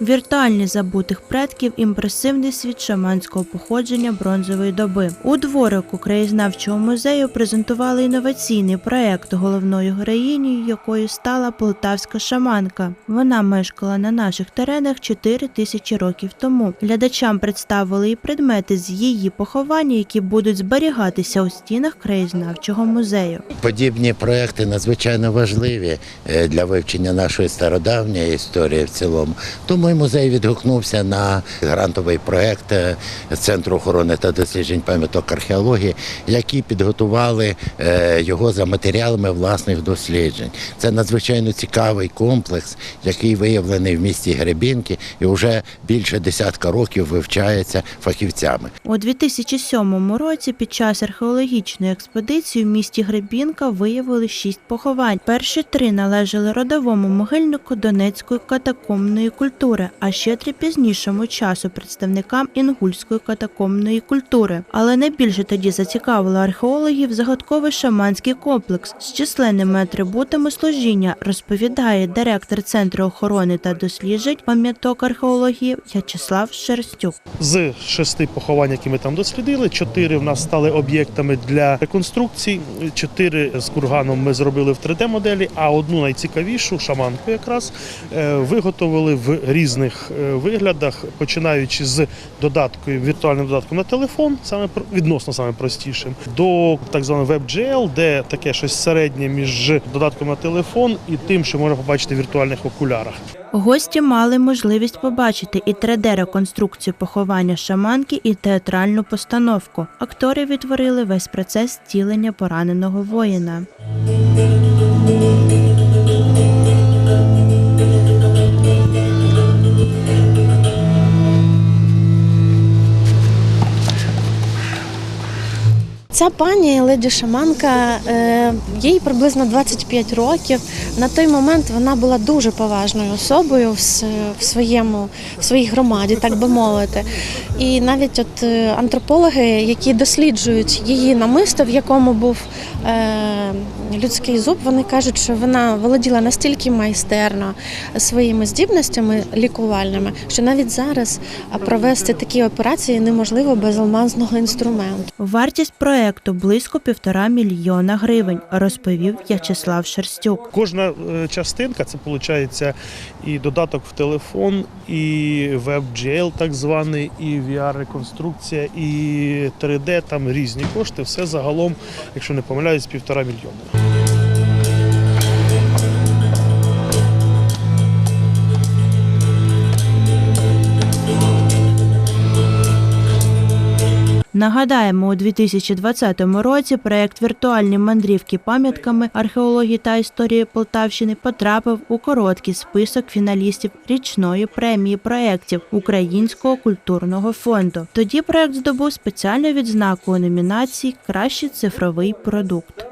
Віртуальні забутих предків імпресивний світ шаманського походження бронзової доби. У дворику краєзнавчого музею презентували інноваційний проект, головною героїнею якою стала полтавська шаманка. Вона мешкала на наших теренах 4 тисячі років тому. Глядачам представили і предмети з її поховання, які будуть зберігатися у стінах краєзнавчого музею. Подібні проекти надзвичайно важливі е, для вивчення нашої стародавньої історії в цілому. Тому і музей відгукнувся на грантовий проект е, Центру охорони та досліджень пам'яток археології, які підготували е, його за матеріалами власних досліджень. Це надзвичайно цікавий комплекс, який виявлений в місті Гребінки і вже більше десятка років вивчається фахівцями. У 2007 році під час археологічної експедиції в місті Гребінка виявили шість поховань. Перші три належали родовому могильнику Донецької катакомної культури, а ще три пізнішому часу представникам інгульської катакомної культури. Але найбільше тоді зацікавило археологів загадковий шаманський комплекс з численними атрибутами служіння, розповідає директор Центру охорони та досліджень пам'яток археології В'ячеслав Шерстюк. З шести поховань, які ми там дослідили, чотири в нас стали об'єктами для реконструкцій. Чотири з курганом ми зробили в 3D-моделі, а одну найцікавішу шаманку якраз е, виготовили в різних е, виглядах, починаючи з додаткою, віртуальним додатком на телефон, саме відносно саме простішим, до так званого WebGL, де таке щось середнє між додатком на телефон і тим, що можна побачити в віртуальних окулярах. Гості мали можливість побачити і 3D-реконструкцію поховання шаманки, і театральну постановку. Актори відтворили весь процес зцілення пораненого воїна. Ця пані леді шаманка, е, їй приблизно 25 років. На той момент вона була дуже поважною особою в, своєму в своїй громаді, так би мовити. І навіть от е, антропологи, які досліджують її намисто, в якому був е, людський зуб, вони кажуть, що вона володіла настільки майстерно своїми здібностями лікувальними, що навіть зараз провести такі операції неможливо без алмазного інструменту. Вартість проекту близько півтора мільйона гривень, розповів В'ячеслав Шерстюк. Кожна е, частинка це виходить і додаток в телефон, і WebGL так званий, і VR-реконструкція, і 3D, там різні кошти. Все загалом, якщо не помиляюсь, півтора мільйона. Нагадаємо, у 2020 році проект віртуальні мандрівки пам'ятками археології та історії Полтавщини потрапив у короткий список фіналістів річної премії проєктів Українського культурного фонду. Тоді проект здобув спеціальну відзнаку у номінації Кращий цифровий продукт.